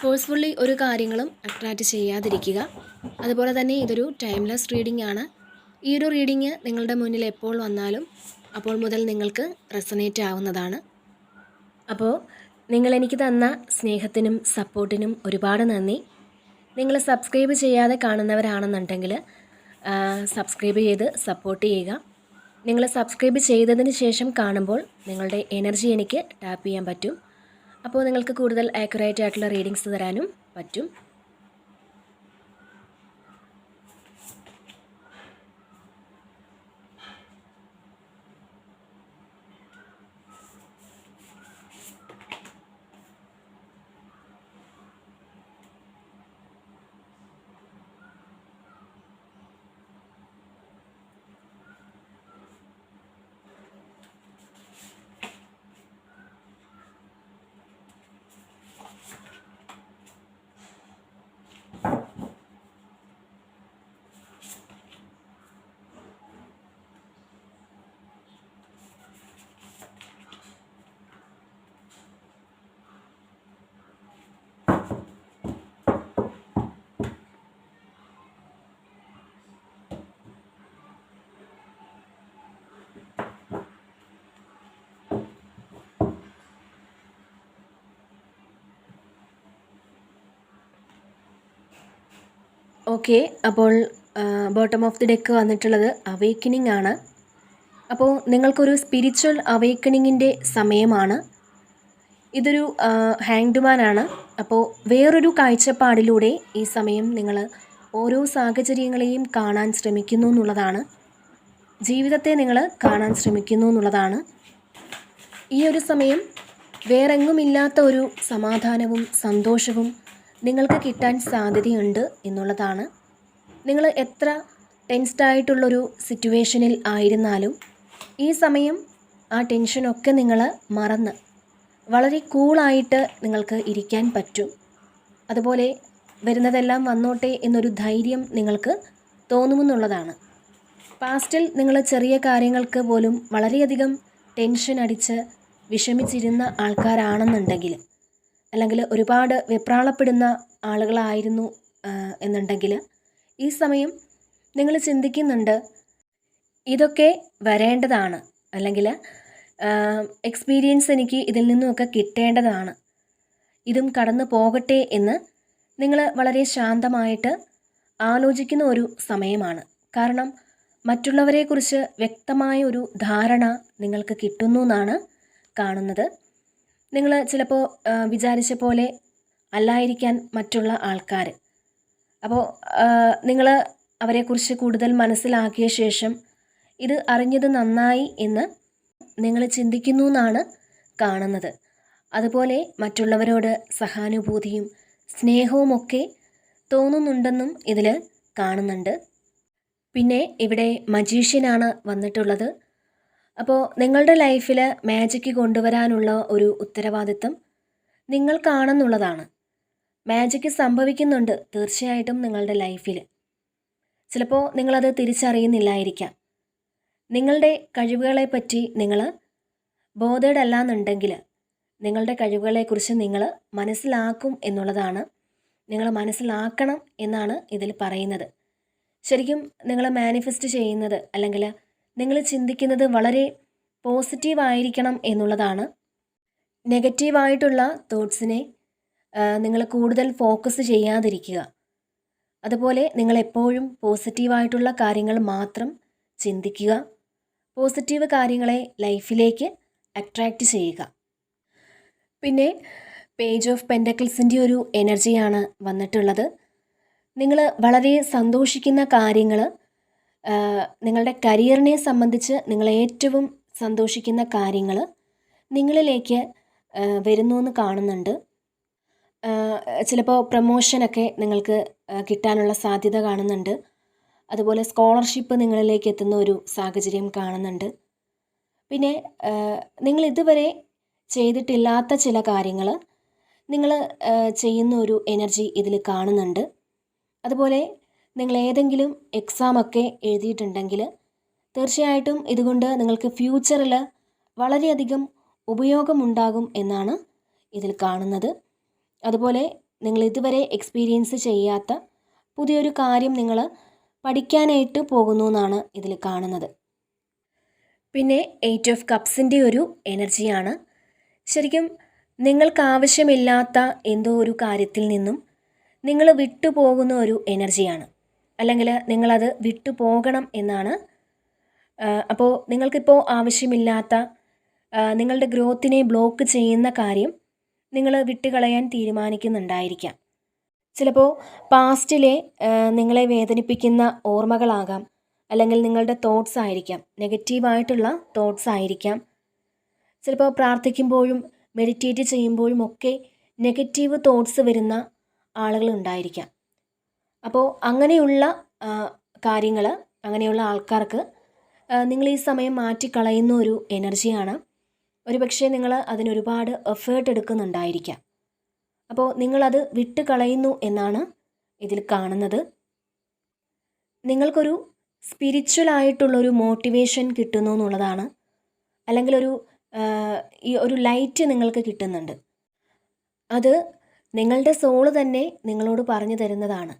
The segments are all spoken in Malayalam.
ഫോഴ്സ്ഫുള്ളി ഒരു കാര്യങ്ങളും അട്രാക്റ്റ് ചെയ്യാതിരിക്കുക. അതുപോലെ തന്നെ ഇതൊരു ടൈംലെസ് റീഡിംഗ് ആണ്. ഈ ഒരു റീഡിങ് നിങ്ങളുടെ മുന്നിൽ എപ്പോൾ വന്നാലും അപ്പോൾ മുതൽ നിങ്ങൾക്ക് റെസനേറ്റ് ആവുന്നതാണ്. അപ്പോൾ നിങ്ങൾ എനിക്ക് തന്ന സ്നേഹത്തിനും സപ്പോർട്ടിനും ഒരുപാട് നന്ദി. നിങ്ങൾ സബ്സ്ക്രൈബ് ചെയ്യാതെ കാണുന്നവരാണെന്നുണ്ടെങ്കിൽ സബ്സ്ക്രൈബ് ചെയ്ത് സപ്പോർട്ട് ചെയ്യുക. നിങ്ങൾ സബ്സ്ക്രൈബ് ചെയ്തതിന് ശേഷം കാണുമ്പോൾ നിങ്ങളുടെ എനർജി എനിക്ക് ടാപ്പ് ചെയ്യാൻ പറ്റും. അപ്പോൾ നിങ്ങൾക്ക് കൂടുതൽ ആക്യുറേറ്റ് ആയിട്ടുള്ള റീഡിങ്സ് തരാനും പറ്റും. ഓക്കെ അപ്പോൾ ബോട്ടം ഓഫ് ദി ഡെക്ക് വന്നിട്ടുള്ളത് അവേക്കനിങ് ആണ്. അപ്പോൾ നിങ്ങൾക്കൊരു സ്പിരിച്വൽ അവേക്കണിങ്ങിന്റെ സമയമാണ്. ഇതൊരു ഹാങ്ഡ്മാൻ ആണ്. അപ്പോൾ വേറൊരു കാഴ്ചപ്പാടിലൂടെ ഈ സമയം നിങ്ങൾ ഓരോ സാഹചര്യങ്ങളെയും കാണാൻ ശ്രമിക്കുന്നു എന്നുള്ളതാണ്. ജീവിതത്തെ നിങ്ങൾ കാണാൻ ശ്രമിക്കുന്നു എന്നുള്ളതാണ്. ഈ ഒരു സമയം വേറെങ്ങുമില്ലാത്ത ഒരു സമാധാനവും സന്തോഷവും നിങ്ങൾക്ക് കിട്ടാൻ സാധ്യതയുണ്ട് എന്നുള്ളതാണ്. നിങ്ങൾ എത്ര ടെൻസ്ഡ് ആയിട്ടുള്ളൊരു സിറ്റുവേഷനിൽ ആയിരുന്നാലും ഈ സമയം ആ ടെൻഷനൊക്കെ നിങ്ങൾ മറന്ന് വളരെ കൂളായിട്ട് നിങ്ങൾക്ക് ഇരിക്കാൻ പറ്റും. അതുപോലെ വരുന്നതെല്ലാം വന്നോട്ടെ എന്നൊരു ധൈര്യം നിങ്ങൾക്ക് തോന്നുമെന്നുള്ളതാണ്. പാസ്റ്റിൽ നിങ്ങൾ ചെറിയ കാര്യങ്ങൾക്ക് പോലും വളരെയധികം ടെൻഷൻ അടിച്ച് വിഷമിച്ചിരുന്ന ആൾക്കാരാണെന്നുണ്ടെങ്കിൽ അല്ലെങ്കിൽ ഒരുപാട് വെപ്രാളപ്പെടുന്ന ആളുകളായിരുന്നു എന്നുണ്ടെങ്കിൽ ഈ സമയം നിങ്ങൾ ചിന്തിക്കുന്നുണ്ട് ഇതൊക്കെ വരേണ്ടതാണ്. അല്ലെങ്കിൽ എക്സ്പീരിയൻസ് എനിക്ക് ഇതിൽ നിന്നുമൊക്കെ കിട്ടേണ്ടതാണ്. ഇതും കടന്നു പോകട്ടെ എന്ന് നിങ്ങൾ വളരെ ശാന്തമായിട്ട് ആലോചിക്കുന്ന ഒരു സമയമാണ്. കാരണം മറ്റുള്ളവരെക്കുറിച്ച് വ്യക്തമായ ഒരു ധാരണ നിങ്ങൾക്ക് കിട്ടുന്നു എന്നാണ് കാണുന്നത്. നിങ്ങൾ ചിലപ്പോൾ വിചാരിച്ച പോലെ അല്ലായിരിക്കാൻ മറ്റുള്ള ആൾക്കാർ അപ്പോൾ നിങ്ങൾ അവരെക്കുറിച്ച് കൂടുതൽ മനസ്സിലാക്കിയ ശേഷം ഇത് അറിഞ്ഞത് നന്നായി എന്ന് നിങ്ങൾ ചിന്തിക്കുന്നു എന്നാണ് കാണുന്നത്. അതുപോലെ മറ്റുള്ളവരോട് സഹാനുഭൂതിയും സ്നേഹവുമൊക്കെ തോന്നുന്നുണ്ടെന്നും ഇതിൽ കാണുന്നുണ്ട്. പിന്നെ ഇവിടെ മജീഷ്യനാണ് വന്നിട്ടുള്ളത്. അപ്പോൾ നിങ്ങളുടെ ലൈഫിൽ മാജിക്ക് കൊണ്ടുവരാനുള്ള ഒരു ഉത്തരവാദിത്തം നിങ്ങൾക്കാണെന്നുള്ളതാണ്. മാജിക്ക് സംഭവിക്കുന്നുണ്ട് തീർച്ചയായിട്ടും നിങ്ങളുടെ ലൈഫിൽ ചിലപ്പോൾ നിങ്ങളത് തിരിച്ചറിയുന്നില്ലായിരിക്കാം. നിങ്ങളുടെ കഴിവുകളെ പറ്റി നിങ്ങൾ ബോധേഡ് അല്ലാന്നുണ്ടെങ്കിൽ നിങ്ങളുടെ കഴിവുകളെക്കുറിച്ച് നിങ്ങൾ മനസ്സിലാക്കും എന്നുള്ളതാണ്. നിങ്ങൾ മനസ്സിലാക്കണം എന്നാണ് ഇതിൽ പറയുന്നത്. ശരിക്കും നിങ്ങൾ മാനിഫെസ്റ്റ് ചെയ്യുന്നത് അല്ലെങ്കിൽ നിങ്ങൾ ചിന്തിക്കുന്നത് വളരെ പോസിറ്റീവ് ആയിരിക്കണം എന്നുള്ളതാണ്. നെഗറ്റീവായിട്ടുള്ള തോട്ട്സിനെ നിങ്ങൾ കൂടുതൽ ഫോക്കസ് ചെയ്യാതിരിക്കുക. അതുപോലെ നിങ്ങൾ എപ്പോഴും പോസിറ്റീവായിട്ടുള്ള കാര്യങ്ങൾ മാത്രം ചിന്തിക്കുക. പോസിറ്റീവ് കാര്യങ്ങളെ ലൈഫിലേക്ക് അട്രാക്റ്റ് ചെയ്യുക. പിന്നെ പേജ് ഓഫ് പെൻഡക്കിൾസിന്റെ ഒരു എനർജിയാണ് വന്നിട്ടുള്ളത്. നിങ്ങൾ വളരെ സന്തോഷിക്കുന്ന കാര്യങ്ങൾ നിങ്ങളുടെ കരിയറിനെ സംബന്ധിച്ച് നിങ്ങൾ ഏറ്റവും സന്തോഷിക്കുന്ന കാര്യങ്ങൾ നിങ്ങളിലേക്ക് വരുന്നു എന്ന് കാണുന്നുണ്ട്. ചിലപ്പോൾ പ്രമോഷനൊക്കെ നിങ്ങൾക്ക് കിട്ടാനുള്ള സാധ്യത കാണുന്നുണ്ട്. അതുപോലെ സ്കോളർഷിപ്പ് നിങ്ങളിലേക്ക് എത്തുന്ന ഒരു സാഹചര്യം കാണുന്നുണ്ട്. പിന്നെ നിങ്ങൾ ഇതുവരെ ചെയ്തിട്ടില്ലാത്ത ചില കാര്യങ്ങൾ നിങ്ങൾ ചെയ്യുന്ന ഒരു എനർജി ഇതിൽ കാണുന്നുണ്ട്. അതുപോലെ നിങ്ങൾ ഏതെങ്കിലും എക്സാമൊക്കെ എഴുതിയിട്ടുണ്ടെങ്കിൽ തീർച്ചയായിട്ടും ഇതുകൊണ്ട് നിങ്ങൾക്ക് ഫ്യൂച്ചറിൽ വളരെയധികം ഉപയോഗമുണ്ടാകും എന്നാണ് ഇതിൽ കാണുന്നത്. അതുപോലെ നിങ്ങൾ ഇതുവരെ എക്സ്പീരിയൻസ് ചെയ്യാത്ത പുതിയൊരു കാര്യം നിങ്ങൾ പഠിക്കാനായിട്ട് പോകുന്നു എന്നാണ് ഇതിൽ കാണുന്നത്. പിന്നെ എയ്റ്റ് ഓഫ് കപ്സിന്റെ ഒരു എനർജിയാണ് ശരിക്കും നിങ്ങൾക്ക് ആവശ്യമില്ലാത്ത എന്തോ ഒരു കാര്യത്തിൽ നിന്നും നിങ്ങൾ വിട്ടുപോകുന്ന ഒരു എനർജിയാണ് അല്ലെങ്കിൽ നിങ്ങളത് വിട്ടുപോകണം എന്നാണ്. അപ്പോൾ നിങ്ങൾക്കിപ്പോൾ ആവശ്യമില്ലാത്ത നിങ്ങളുടെ ഗ്രോത്തിനെ ബ്ലോക്ക് ചെയ്യുന്ന കാര്യം നിങ്ങൾ വിട്ടുകളയാൻ തീരുമാനിക്കുന്നുണ്ടായിരിക്കാം. ചിലപ്പോൾ പാസ്റ്റിലെ നിങ്ങളെ വേദനിപ്പിക്കുന്ന ഓർമ്മകളാകാം അല്ലെങ്കിൽ നിങ്ങളുടെ തോട്ട്സ് ആയിരിക്കാം നെഗറ്റീവായിട്ടുള്ള തോട്ട്സ് ആയിരിക്കാം. ചിലപ്പോൾ പ്രാർത്ഥിക്കുമ്പോഴും മെഡിറ്റേറ്റ് ചെയ്യുമ്പോഴും ഒക്കെ നെഗറ്റീവ് തോട്ട്സ് വരുന്ന ആളുകളുണ്ടായിരിക്കാം അപ്പോൾ അങ്ങനെയുള്ള കാര്യങ്ങൾ അങ്ങനെയുള്ള ആൾക്കാർക്ക് നിങ്ങൾ ഈ സമയം മാറ്റിക്കളയുന്ന ഒരു എനർജിയാണ് ഒരുപക്ഷെ നിങ്ങൾ അതിനൊരുപാട് എഫേർട്ട് എടുക്കുന്നുണ്ടായിരിക്കാം. അപ്പോൾ നിങ്ങളത് വിട്ട് കളയുന്നു എന്നാണ് ഇതിൽ കാണുന്നത്. നിങ്ങൾക്കൊരു സ്പിരിച്വൽ ആയിട്ടുള്ളൊരു മോട്ടിവേഷൻ കിട്ടുന്നു എന്നുള്ളതാണ്. അല്ലെങ്കിൽ ഒരു ഈ ഒരു ലൈറ്റ് നിങ്ങൾക്ക് കിട്ടുന്നുണ്ട്. അത് നിങ്ങളുടെ സോൾ തന്നെ നിങ്ങളോട് പറഞ്ഞു തരുന്നതാണ്.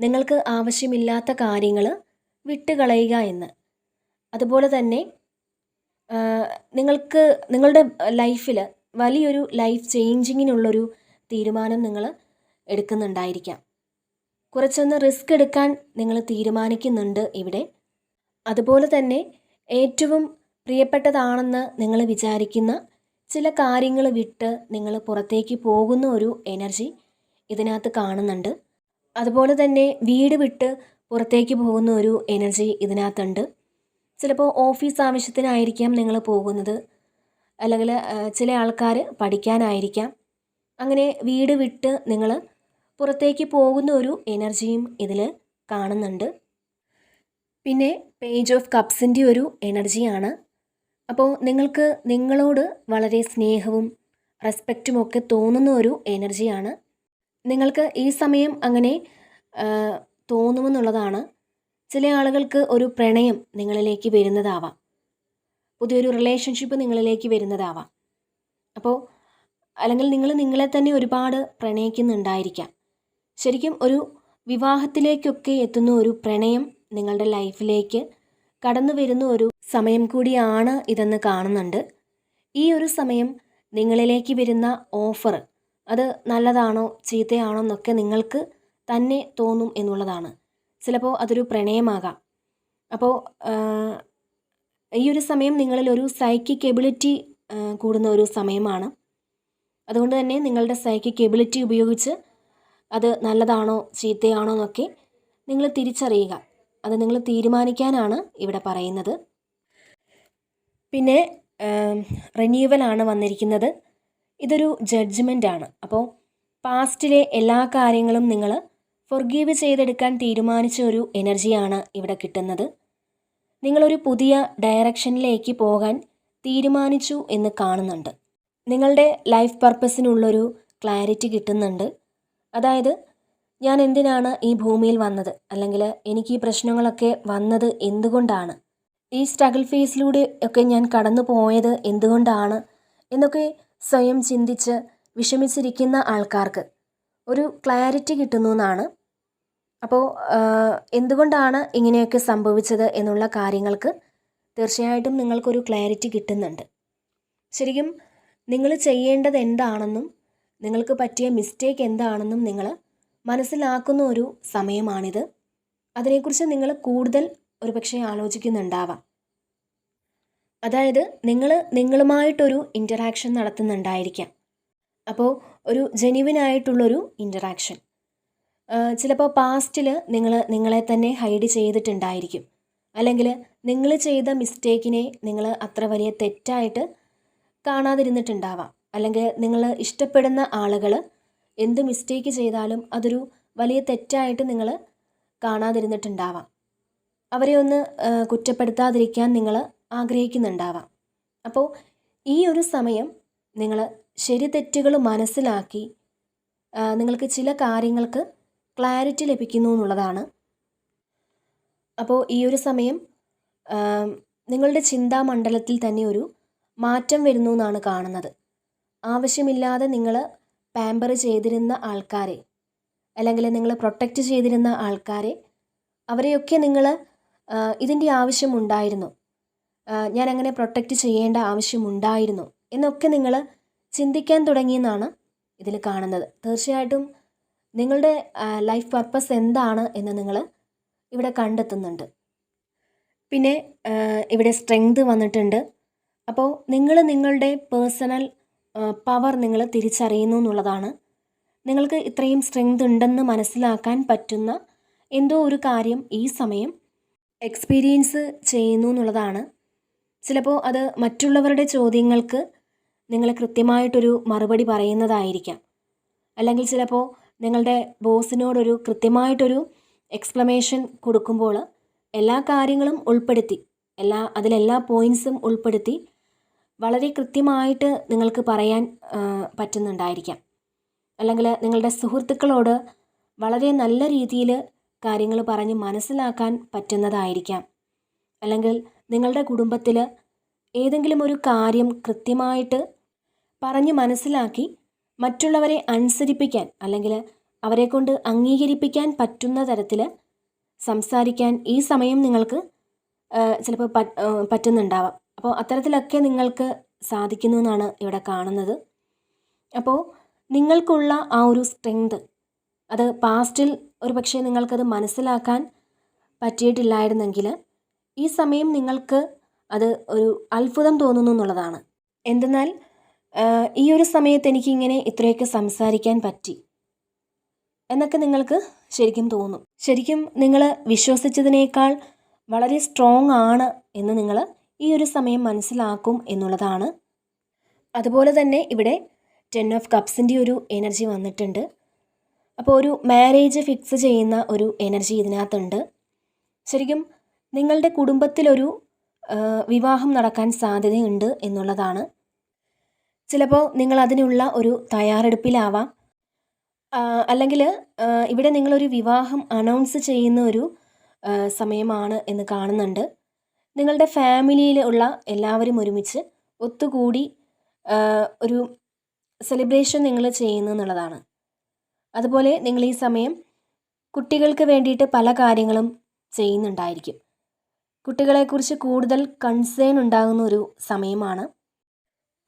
നിങ്ങൾക്ക് ആവശ്യമില്ലാത്ത കാര്യങ്ങൾ വിട്ടുകളയുക എന്ന്. അതുപോലെ തന്നെ നിങ്ങൾക്ക് നിങ്ങളുടെ ലൈഫിൽ വലിയൊരു ലൈഫ് ചേഞ്ചിങ്ങിനുള്ളൊരു തീരുമാനം നിങ്ങൾ എടുക്കുന്നുണ്ടായിരിക്കാം. കുറച്ചൊന്ന് റിസ്ക് എടുക്കാൻ നിങ്ങൾ തീരുമാനിക്കുന്നുണ്ട് ഇവിടെ. അതുപോലെ തന്നെ ഏറ്റവും പ്രിയപ്പെട്ടതാണെന്ന് നിങ്ങൾ വിചാരിക്കുന്ന ചില കാര്യങ്ങൾ വിട്ട് നിങ്ങൾ പുറത്തേക്ക് പോകുന്ന ഒരു എനർജി ഇതിനകത്ത് കാണുന്നുണ്ട്. അതുപോലെ തന്നെ വീട് വിട്ട് പുറത്തേക്ക് പോകുന്ന ഒരു എനർജി ഇതിനകത്തുണ്ട്. ചിലപ്പോൾ ഓഫീസ് ആവശ്യത്തിനായിരിക്കാം നിങ്ങൾ പോകുന്നത്. അല്ലെങ്കിൽ ചില ആൾക്കാർ പഠിക്കാനായിരിക്കാം. അങ്ങനെ വീട് വിട്ട് നിങ്ങൾ പുറത്തേക്ക് പോകുന്ന ഒരു എനർജിയും ഇതിൽ കാണുന്നുണ്ട്. പിന്നെ പേജ് ഓഫ് കപ്സിന്റെ ഒരു എനർജിയാണ് അപ്പോൾ നിങ്ങൾക്ക് നിങ്ങളോട് വളരെ സ്നേഹവും റെസ്പെക്റ്റും ഒക്കെ തോന്നുന്ന ഒരു എനർജിയാണ് നിങ്ങൾക്ക് ഈ സമയം അങ്ങനെ തോന്നുമെന്നുള്ളതാണ്. ചില ആളുകൾക്ക് ഒരു പ്രണയം നിങ്ങളിലേക്ക് വരുന്നതാവാം. പുതിയൊരു റിലേഷൻഷിപ്പ് നിങ്ങളിലേക്ക് വരുന്നതാവാം. അപ്പോൾ അല്ലെങ്കിൽ നിങ്ങൾ നിങ്ങളെ തന്നെ ഒരുപാട് പ്രണയിക്കുന്നുണ്ടായിരിക്കാം. ശരിക്കും ഒരു വിവാഹത്തിലേക്കൊക്കെ എത്തുന്ന ഒരു പ്രണയം നിങ്ങളുടെ ലൈഫിലേക്ക് കടന്നു വരുന്ന ഒരു സമയം കൂടിയാണ് ഇതെന്ന് കാണുന്നുണ്ട്. ഈ ഒരു സമയം നിങ്ങളിലേക്ക് വരുന്ന ഓഫർ അത് നല്ലതാണോ ചീത്തയാണോ എന്നൊക്കെ നിങ്ങൾക്ക് തന്നെ തോന്നും എന്നുള്ളതാണ്. ചിലപ്പോൾ അതൊരു പ്രണയമാകാം. അപ്പോൾ ഈ ഒരു സമയം നിങ്ങളിൽ ഒരു സൈക്കിക് എബിലിറ്റി കൂടുന്ന ഒരു സമയമാണ്. അതുകൊണ്ട് തന്നെ നിങ്ങളുടെ സൈക്കിക് എബിലിറ്റി ഉപയോഗിച്ച് അത് നല്ലതാണോ ചീത്തയാണോ എന്നൊക്കെ നിങ്ങൾ തിരിച്ചറിയുക. അത് നിങ്ങൾ തീരുമാനിക്കാനാണ് ഇവിടെ പറയുന്നത്. പിന്നെ റിന്യൂവൽ ആണ് വന്നിരിക്കുന്നത്. ഇതൊരു ജഡ്ജ്മെന്റ് ആണ്. അപ്പോൾ പാസ്റ്റിലെ എല്ലാ കാര്യങ്ങളും നിങ്ങൾ ഫൊർഗീവ് ചെയ്തെടുക്കാൻ തീരുമാനിച്ച ഒരു എനർജിയാണ് ഇവിടെ കിട്ടുന്നത്. നിങ്ങളൊരു പുതിയ ഡയറക്ഷനിലേക്ക് പോകാൻ തീരുമാനിച്ചു എന്ന് കാണുന്നുണ്ട്. നിങ്ങളുടെ ലൈഫ് പർപ്പസിനുള്ളൊരു ക്ലാരിറ്റി കിട്ടുന്നുണ്ട്. അതായത് ഞാൻ എന്തിനാണ് ഈ ഭൂമിയിൽ വന്നത്? അല്ലെങ്കിൽ എനിക്ക് ഈ പ്രശ്നങ്ങളൊക്കെ വന്നത് എന്തുകൊണ്ടാണ്? ഈ സ്ട്രഗിൾ ഫേസിലൂടെ ഒക്കെ ഞാൻ കടന്നു പോയത് എന്തുകൊണ്ടാണ്? എന്നൊക്കെ സ്വയം ചിന്തിച്ച് വിഷമിച്ചിരിക്കുന്ന ആൾക്കാർക്ക് ഒരു ക്ലാരിറ്റി കിട്ടുന്നു എന്നാണ്. അപ്പോൾ എന്തുകൊണ്ടാണ് ഇങ്ങനെയൊക്കെ സംഭവിച്ചത് എന്നുള്ള കാര്യങ്ങൾക്ക് തീർച്ചയായിട്ടും നിങ്ങൾക്കൊരു ക്ലാരിറ്റി കിട്ടുന്നുണ്ട്. ശരിക്കും നിങ്ങൾ ചെയ്യേണ്ടത് എന്താണെന്നും നിങ്ങൾക്ക് പറ്റിയ മിസ്റ്റേക്ക് എന്താണെന്നും നിങ്ങൾ മനസ്സിലാക്കുന്ന ഒരു സമയമാണിത്. അതിനെക്കുറിച്ച് നിങ്ങൾ കൂടുതൽ ഒരുപക്ഷെ ആലോചിക്കുന്നുണ്ടാവാം. അതായത് നിങ്ങൾ നിങ്ങളുമായിട്ടൊരു ഇന്ററാക്ഷൻ നടത്തുന്നുണ്ടായിരിക്കാം. അപ്പോൾ ഒരു ജെന്യുവിനായിട്ടുള്ളൊരു ഇന്ററാക്ഷൻ ചിലപ്പോൾ പാസ്റ്റിൽ നിങ്ങൾ നിങ്ങളെ തന്നെ ഹൈഡ് ചെയ്തിട്ടുണ്ടായിരിക്കും. അല്ലെങ്കിൽ നിങ്ങൾ ചെയ്ത മിസ്റ്റേക്കിനെ നിങ്ങൾ അത്ര വലിയ തെറ്റായിട്ട് കാണാതിരുന്നിട്ടുണ്ടാവാം. അല്ലെങ്കിൽ നിങ്ങൾ ഇഷ്ടപ്പെടുന്ന ആളുകൾ എന്ത് മിസ്റ്റേക്ക് ചെയ്താലും അതൊരു വലിയ തെറ്റായിട്ട് നിങ്ങൾ കാണാതിരുന്നിട്ടുണ്ടാവാം. അവരെ ഒന്ന് കുറ്റപ്പെടുത്താതിരിക്കാൻ നിങ്ങൾ ആഗ്രഹിക്കുന്നുണ്ടാവാം. അപ്പോൾ ഈ ഒരു സമയം നിങ്ങൾ ശരി തെറ്റുകൾ മനസ്സിലാക്കി നിങ്ങൾക്ക് ചില കാര്യങ്ങൾക്ക് ക്ലാരിറ്റി ലഭിക്കുന്നു എന്നുള്ളതാണ്. അപ്പോൾ ഈ ഒരു സമയം നിങ്ങളുടെ ചിന്താമണ്ഡലത്തിൽ തന്നെ ഒരു മാറ്റം വരുന്നു എന്നാണ് കാണുന്നത്. ആവശ്യമില്ലാതെ നിങ്ങൾ പാമ്പർ ചെയ്തിരുന്ന ആൾക്കാരെ അല്ലെങ്കിൽ നിങ്ങൾ പ്രൊട്ടക്റ്റ് ചെയ്തിരുന്ന ആൾക്കാരെ അവരെയൊക്കെ നിങ്ങൾ ഇതിന്റെ ആവശ്യമുണ്ടായിരുന്നു ഞാൻ അങ്ങനെ പ്രൊട്ടക്റ്റ് ചെയ്യേണ്ട ആവശ്യമുണ്ടായിരുന്നു. എന്നൊക്കെ നിങ്ങൾ ചിന്തിക്കാൻ തുടങ്ങിയെന്നാണ് ഇതിൽ കാണുന്നത്. തീർച്ചയായിട്ടും നിങ്ങളുടെ ലൈഫ് പർപ്പസ് എന്താണ് എന്ന് നിങ്ങൾ ഇവിടെ കണ്ടെത്തുന്നുണ്ട്. പിന്നെ ഇവിടെ സ്ട്രെങ്ത് വന്നിട്ടുണ്ട്. അപ്പോൾ നിങ്ങൾ നിങ്ങളുടെ പേഴ്സണൽ പവർ നിങ്ങൾ തിരിച്ചറിയുന്നു എന്നുള്ളതാണ്. നിങ്ങൾക്ക് ഇത്രയും സ്ട്രെങ്ത് ഉണ്ടെന്ന് മനസ്സിലാക്കാൻ പറ്റുന്ന എന്തോ ഒരു കാര്യം ഈ സമയം എക്സ്പീരിയൻസ് ചെയ്യുന്നു എന്നുള്ളതാണ്. ചിലപ്പോൾ അത് മറ്റുള്ളവരുടെ ചോദ്യങ്ങൾക്ക് നിങ്ങൾ കൃത്യമായിട്ടൊരു മറുപടി പറയുന്നതായിരിക്കാം. അല്ലെങ്കിൽ ചിലപ്പോൾ നിങ്ങളുടെ ബോസിനോടൊരു കൃത്യമായിട്ടൊരു എക്സ്പ്ലമേഷൻ കൊടുക്കുമ്പോൾ എല്ലാ കാര്യങ്ങളും ഉൾപ്പെടുത്തി എല്ലാ അതിലെല്ലാ പോയിൻസും ഉൾപ്പെടുത്തി വളരെ കൃത്യമായിട്ട് നിങ്ങൾക്ക് പറയാൻ പറ്റുന്നുണ്ടായിരിക്കാം. അല്ലെങ്കിൽ നിങ്ങളുടെ സുഹൃത്തുക്കളോട് വളരെ നല്ല രീതിയിൽ കാര്യങ്ങൾ പറഞ്ഞ് മനസ്സിലാക്കാൻ പറ്റുന്നതായിരിക്കാം. അല്ലെങ്കിൽ നിങ്ങളുടെ കുടുംബത്തിൽ ഏതെങ്കിലും ഒരു കാര്യം കൃത്യമായിട്ട് പറഞ്ഞ് മനസ്സിലാക്കി മറ്റുള്ളവരെ അനുസരിപ്പിക്കാൻ അല്ലെങ്കിൽ അവരെ കൊണ്ട് അംഗീകരിപ്പിക്കാൻ പറ്റുന്ന തരത്തിൽ സംസാരിക്കാൻ ഈ സമയം നിങ്ങൾക്ക് ചിലപ്പോൾ പറ്റുന്നുണ്ടാവാം. അപ്പോൾ അത്തരത്തിലൊക്കെ നിങ്ങൾക്ക് സാധിക്കുന്നു എന്നാണ് ഇവിടെ കാണുന്നത്. അപ്പോൾ നിങ്ങൾക്കുള്ള ആ ഒരു സ്ട്രെങ്ത് അത് പാസ്റ്റിൽ ഒരു പക്ഷേ നിങ്ങൾക്കത് മനസ്സിലാക്കാൻ പറ്റിയിട്ടില്ലായിരുന്നെങ്കിൽ ഈ സമയം നിങ്ങൾക്ക് അത് ഒരു അത്ഭുതം തോന്നുന്നു എന്നുള്ളതാണ്. എന്തെന്നാൽ ഈ ഒരു സമയത്ത് എനിക്കിങ്ങനെ ഇത്രയൊക്കെ സംസാരിക്കാൻ പറ്റി എന്നൊക്കെ നിങ്ങൾക്ക് ശരിക്കും തോന്നും. ശരിക്കും നിങ്ങൾ വിശ്വസിച്ചതിനേക്കാൾ വളരെ സ്ട്രോങ് ആണ് എന്ന് നിങ്ങൾ ഈ ഒരു സമയം മനസ്സിലാക്കും എന്നുള്ളതാണ്. അതുപോലെ തന്നെ ഇവിടെ ടെൻ ഓഫ് കപ്സിന്റെ ഒരു എനർജി വന്നിട്ടുണ്ട്. അപ്പോൾ ഒരു മാരേജ് ഫിക്സ് ചെയ്യുന്ന ഒരു എനർജി ഇതിനകത്തുണ്ട്. ശരിക്കും നിങ്ങളുടെ കുടുംബത്തിലൊരു വിവാഹം നടക്കാൻ സാധ്യതയുണ്ട് എന്നുള്ളതാണ്. ചിലപ്പോൾ നിങ്ങൾ അതിനുള്ള ഒരു തയ്യാറെടുപ്പിലാവാം. അല്ലെങ്കിൽ ഇവിടെ നിങ്ങളൊരു വിവാഹം അനൗൺസ് ചെയ്യുന്ന ഒരു സമയമാണ് എന്ന് കാണുന്നുണ്ട്. നിങ്ങളുടെ ഫാമിലിയിൽ ഉള്ള എല്ലാവരും ഒരുമിച്ച് ഒത്തുകൂടി ഒരു സെലിബ്രേഷൻ നിങ്ങൾ ചെയ്യുന്നു എന്നുള്ളതാണ്. അതുപോലെ നിങ്ങൾ ഈ സമയം കുട്ടികൾക്ക് വേണ്ടിയിട്ട് പല കാര്യങ്ങളും ചെയ്യുന്നുണ്ടായിരിക്കും. കുട്ടികളെക്കുറിച്ച് കൂടുതൽ കൺസേൺ ഉണ്ടാകുന്ന ഒരു സമയമാണ്.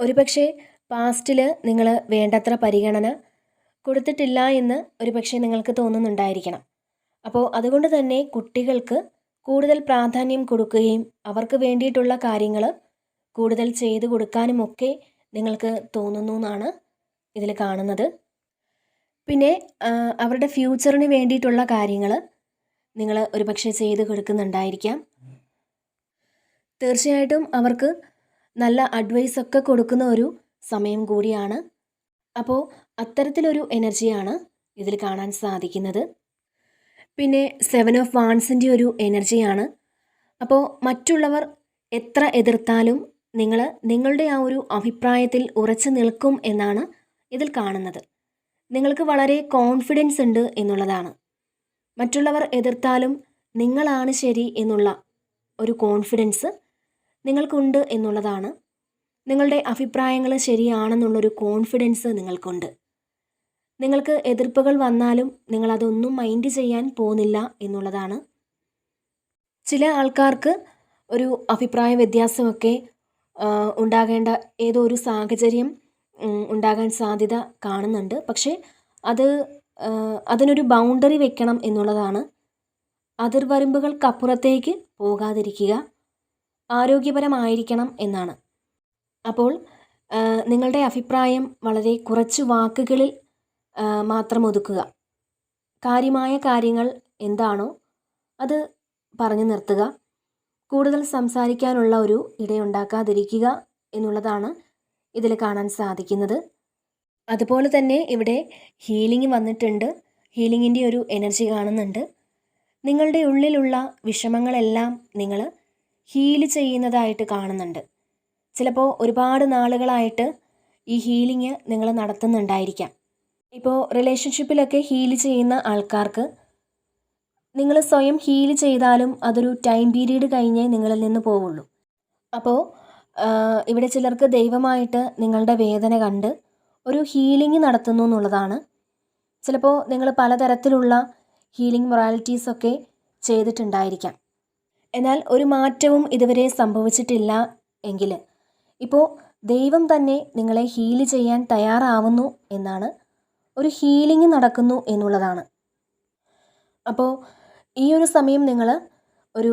ഒരുപക്ഷെ പാസ്റ്റിൽ നിങ്ങൾ വേണ്ടത്ര പരിഗണന കൊടുത്തിട്ടില്ല എന്ന് ഒരുപക്ഷെ നിങ്ങൾക്ക് തോന്നുന്നുണ്ടായിരിക്കണം. അപ്പോൾ അതുകൊണ്ട് തന്നെ കുട്ടികൾക്ക് കൂടുതൽ പ്രാധാന്യം കൊടുക്കുകയും അവർക്ക് വേണ്ടിയിട്ടുള്ള കാര്യങ്ങൾ കൂടുതൽ ചെയ്തു കൊടുക്കാനുമൊക്കെ നിങ്ങൾക്ക് തോന്നുന്നു എന്നാണ് ഇതിൽ കാണുന്നത്. പിന്നെ അവരുടെ ഫ്യൂച്ചറിന് വേണ്ടിയിട്ടുള്ള കാര്യങ്ങൾ നിങ്ങൾ ഒരുപക്ഷെ ചെയ്ത് കൊടുക്കുന്നുണ്ടായിരിക്കാം. തീർച്ചയായിട്ടും അവർക്ക് നല്ല അഡ്വൈസ് ഒക്കെ കൊടുക്കുന്ന ഒരു സമയം കൂടിയാണ്. അപ്പോൾ അത്തരത്തിലൊരു എനർജിയാണ് ഇതിൽ കാണാൻ സാധിക്കുന്നത്. പിന്നെ സെവൻ ഓഫ് വാൺസിന്റെ ഒരു എനർജിയാണ് അപ്പോൾ മറ്റുള്ളവർ എത്ര എതിർത്താലും നിങ്ങൾ നിങ്ങളുടെ ആ ഒരു അഭിപ്രായത്തിൽ ഉറച്ചു നിൽക്കും എന്നാണ് ഇതിൽ കാണുന്നത്. നിങ്ങൾക്ക് വളരെ കോൺഫിഡൻസ് ഉണ്ട് എന്നുള്ളതാണ്. മറ്റുള്ളവർ എതിർത്താലും നിങ്ങളാണ് ശരി എന്നുള്ള ഒരു കോൺഫിഡൻസ് നിങ്ങൾക്കുണ്ട് എന്നുള്ളതാണ്. നിങ്ങളുടെ അഭിപ്രായങ്ങൾ ശരിയാണെന്നുള്ളൊരു കോൺഫിഡൻസ് നിങ്ങൾക്കുണ്ട്. നിങ്ങൾക്ക് എതിർപ്പുകൾ വന്നാലും നിങ്ങളതൊന്നും മൈൻഡ് ചെയ്യാൻ പോകുന്നില്ല എന്നുള്ളതാണ്. ചില ആൾക്കാർക്ക് ഒരു അഭിപ്രായ വ്യത്യാസമൊക്കെ ഉണ്ടാകേണ്ട ഏതോ ഒരു സാഹചര്യം ഉണ്ടാകാൻ സാധ്യത കാണുന്നുണ്ട്. പക്ഷേ അത് അതിനൊരു ബൗണ്ടറി വെക്കണം എന്നുള്ളതാണ്. അതിർവരമ്പുകൾക്കപ്പുറത്തേക്ക് പോകാതിരിക്കുക. ആരോഗ്യപരമായിരിക്കണം എന്നാണ്. അപ്പോൾ നിങ്ങളുടെ അഭിപ്രായം വളരെ കുറച്ച് വാക്കുകളിൽ മാത്രം ഒതുക്കുക. കാര്യമായ കാര്യങ്ങൾ എന്താണോ അത് പറഞ്ഞു നിർത്തുക. കൂടുതൽ സംസാരിക്കാനുള്ള ഒരു ഇടയുണ്ടാക്കാതിരിക്കുക എന്നുള്ളതാണ് ഇതിൽ കാണാൻ സാധിക്കുന്നത്. അതുപോലെ തന്നെ ഇവിടെ ഹീലിംഗ് വന്നിട്ടുണ്ട്. ഹീലിങ്ങിന്റെ ഒരു എനർജി കാണുന്നുണ്ട്. നിങ്ങളുടെ ഉള്ളിലുള്ള വിഷമങ്ങളെല്ലാം നിങ്ങൾ ഹീൽ ചെയ്യുന്നതായിട്ട് കാണുന്നുണ്ട്. ചിലപ്പോൾ ഒരുപാട് നാളുകളായിട്ട് ഈ ഹീലിങ് നിങ്ങൾ നടത്തുന്നുണ്ടായിരിക്കാം. ഇപ്പോൾ റിലേഷൻഷിപ്പിലൊക്കെ ഹീൽ ചെയ്യുന്ന ആൾക്കാർക്ക് നിങ്ങൾ സ്വയം ഹീൽ ചെയ്താലും അതൊരു ടൈം പീരീഡ് കഴിഞ്ഞേ നിങ്ങളിൽ നിന്ന് പോവുള്ളൂ. അപ്പോൾ ഇവിടെ ചിലർക്ക് ദൈവമായിട്ട് നിങ്ങളുടെ വേദന കണ്ട് ഒരു ഹീലിംഗ് നടത്തുന്നു എന്നുള്ളതാണ്. ചിലപ്പോൾ നിങ്ങൾ പലതരത്തിലുള്ള ഹീലിംഗ് മൊറാലിറ്റീസൊക്കെ ചെയ്തിട്ടുണ്ടായിരിക്കാം. എന്നാൽ ഒരു മാറ്റവും ഇതുവരെ സംഭവിച്ചിട്ടില്ല എങ്കിൽ ഇപ്പോൾ ദൈവം തന്നെ നിങ്ങളെ ഹീൽ ചെയ്യാൻ തയ്യാറാവുന്നു എന്നാണ്. ഒരു ഹീലിംഗ് നടക്കുന്നു എന്നുള്ളതാണ്. അപ്പോൾ ഈ ഒരു സമയം നിങ്ങൾ ഒരു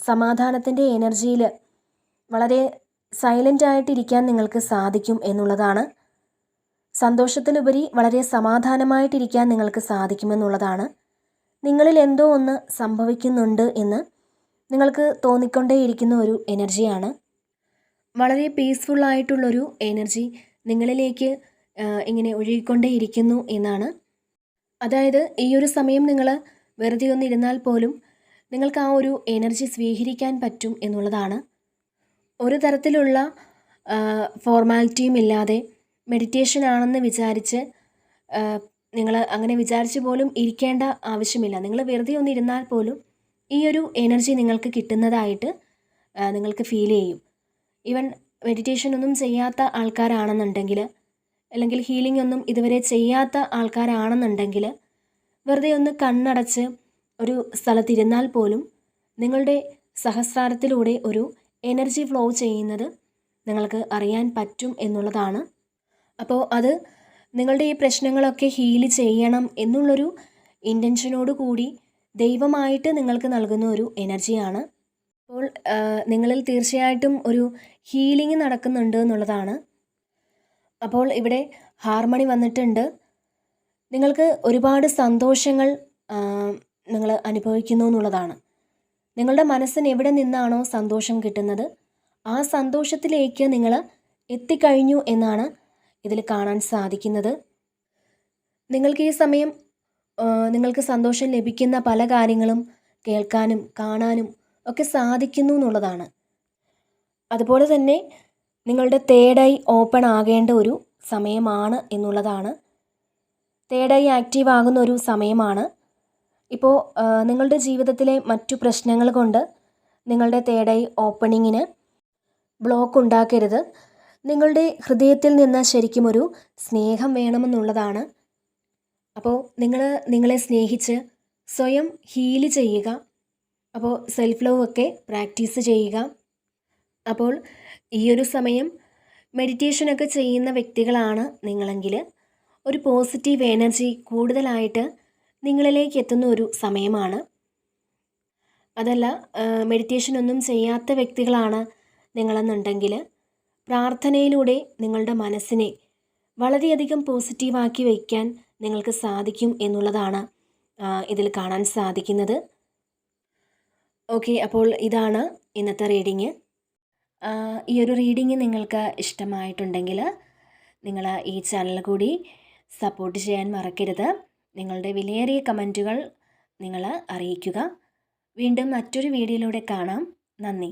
സമാധാനത്തിന്റെ എനർജിയിൽ വളരെ സൈലന്റ് ആയിട്ടിരിക്കാൻ നിങ്ങൾക്ക് സാധിക്കും എന്നുള്ളതാണ്. സന്തോഷത്തിലുപരി വളരെ സമാധാനമായിട്ടിരിക്കാൻ നിങ്ങൾക്ക് സാധിക്കുമെന്നുള്ളതാണ്. നിങ്ങളിൽ എന്തോ ഒന്ന് സംഭവിക്കുന്നുണ്ട് എന്ന് നിങ്ങൾക്ക് തോന്നിക്കൊണ്ടേയിരിക്കുന്ന ഒരു എനർജിയാണ്. വളരെ പീസ്ഫുൾ ആയിട്ടുള്ളൊരു എനർജി നിങ്ങളിലേക്ക് ഇങ്ങനെ ഒഴുകിക്കൊണ്ടേയിരിക്കുന്നു എന്നാണ്. അതായത് ഈ ഒരു സമയം നിങ്ങൾ വെറുതെ ഒന്നിരുന്നാൽ പോലും നിങ്ങൾക്ക് ആ ഒരു എനർജി സ്വീകരിക്കാൻ പറ്റും എന്നുള്ളതാണ്. ഒരു തരത്തിലുള്ള ഫോർമാലിറ്റിയും ഇല്ലാതെ മെഡിറ്റേഷൻ ആണെന്ന് വിചാരിച്ച് നിങ്ങൾ അങ്ങനെ വിചാരിച്ച് പോലും ഇരിക്കേണ്ട ആവശ്യമില്ല. നിങ്ങൾ വെറുതെ ഒന്നിരുന്നാൽ പോലും ഈ ഒരു എനർജി നിങ്ങൾക്ക് കിട്ടുന്നതായിട്ട് നിങ്ങൾക്ക് ഫീൽ ചെയ്യും. ഈവൻ മെഡിറ്റേഷൻ ഒന്നും ചെയ്യാത്ത ആൾക്കാരാണെന്നുണ്ടെങ്കിൽ അല്ലെങ്കിൽ ഹീലിംഗ് ഒന്നും ഇതുവരെ ചെയ്യാത്ത ആൾക്കാരാണെന്നുണ്ടെങ്കിൽ വെറുതെ ഒന്ന് കണ്ണടച്ച് ഒരു സ്ഥലത്തിരുന്നാൽ പോലും നിങ്ങളുടെ സഹസ്രാരത്തിലൂടെ ഒരു എനർജി ഫ്ലോ ചെയ്യുന്നത് നിങ്ങൾക്ക് അറിയാൻ പറ്റും എന്നുള്ളതാണ്. അപ്പോൾ അത് നിങ്ങളുടെ ഈ പ്രശ്നങ്ങളൊക്കെ ഹീൽ ചെയ്യണം എന്നുള്ളൊരു ഇന്റൻഷനോട് കൂടി ദൈവമായിട്ട് നിങ്ങൾക്ക് നൽകുന്ന ഒരു എനർജിയാണ്. അപ്പോൾ നിങ്ങളിൽ തീർച്ചയായിട്ടും ഒരു ഹീലിംഗ് നടക്കുന്നുണ്ട് എന്നുള്ളതാണ്. അപ്പോൾ ഇവിടെ ഹാർമണി വന്നിട്ടുണ്ട്. നിങ്ങൾക്ക് ഒരുപാട് സന്തോഷങ്ങൾ നിങ്ങൾ അനുഭവിക്കുന്നു എന്നുള്ളതാണ്. നിങ്ങളുടെ മനസ്സിന് എവിടെ നിന്നാണോ സന്തോഷം കിട്ടുന്നത് ആ സന്തോഷത്തിലേക്ക് നിങ്ങൾ എത്തിക്കഴിഞ്ഞു എന്നാണ് ഇതിൽ കാണാൻ സാധിക്കുന്നത്. നിങ്ങൾക്ക് ഈ സമയം നിങ്ങൾക്ക് സന്തോഷം ലഭിക്കുന്ന പല കാര്യങ്ങളും കേൾക്കാനും കാണാനും ഒക്കെ സാധിക്കുന്നു എന്നുള്ളതാണ്. അതുപോലെ തന്നെ നിങ്ങളുടെ തേർഡ് ഓപ്പൺ ആകേണ്ട ഒരു സമയമാണ് എന്നുള്ളതാണ്. തേർഡ് ആക്റ്റീവ് ആകുന്ന ഒരു സമയമാണ്. ഇപ്പോൾ നിങ്ങളുടെ ജീവിതത്തിലെ മറ്റു പ്രശ്നങ്ങൾ കൊണ്ട് നിങ്ങളുടെ തേർഡ് ഓപ്പണിങ്ങിന് ബ്ലോക്ക് ഉണ്ടാക്കരുത്. നിങ്ങളുടെ ഹൃദയത്തിൽ നിന്ന് ശരിക്കും ഒരു സ്നേഹം വേണമെന്നുള്ളതാണ്. അപ്പോൾ നിങ്ങൾ നിങ്ങളെ സ്നേഹിച്ച് സ്വയം ഹീൽ ചെയ്യുക. അപ്പോൾ സെൽഫ് ലവ് ഒക്കെ പ്രാക്ടീസ് ചെയ്യുക. അപ്പോൾ ഈ ഒരു സമയം മെഡിറ്റേഷനൊക്കെ ചെയ്യുന്ന വ്യക്തികളാണ് നിങ്ങളെങ്കിൽ ഒരു പോസിറ്റീവ് എനർജി കൂടുതലായിട്ട് നിങ്ങളിലേക്ക് എത്തുന്ന ഒരു സമയമാണ്. അതല്ല മെഡിറ്റേഷൻ ഒന്നും ചെയ്യാത്ത വ്യക്തികളാണ് നിങ്ങളെന്നുണ്ടെങ്കിൽ പ്രാർത്ഥനയിലൂടെ നിങ്ങളുടെ മനസ്സിനെ വളരെയധികം പോസിറ്റീവാക്കി വയ്ക്കാൻ നിങ്ങൾക്ക് സാധിക്കും എന്നുള്ളതാണ് ഇതിൽ കാണാൻ സാധിക്കുന്നത്. ഓക്കെ അപ്പോൾ ഇതാണ് ഇന്നത്തെ റീഡിങ്. ഈ ഒരു റീഡിങ് നിങ്ങൾക്ക് ഇഷ്ടമായിട്ടുണ്ടെങ്കിൽ നിങ്ങൾ ഈ ചാനൽ കൂടി സപ്പോർട്ട് ചെയ്യാൻ മറക്കരുത്. നിങ്ങളുടെ വിലയേറിയ കമന്റുകൾ നിങ്ങൾ അറിയിക്കുക. വീണ്ടും മറ്റൊരു വീഡിയോയിലൂടെ കാണാം. നന്ദി.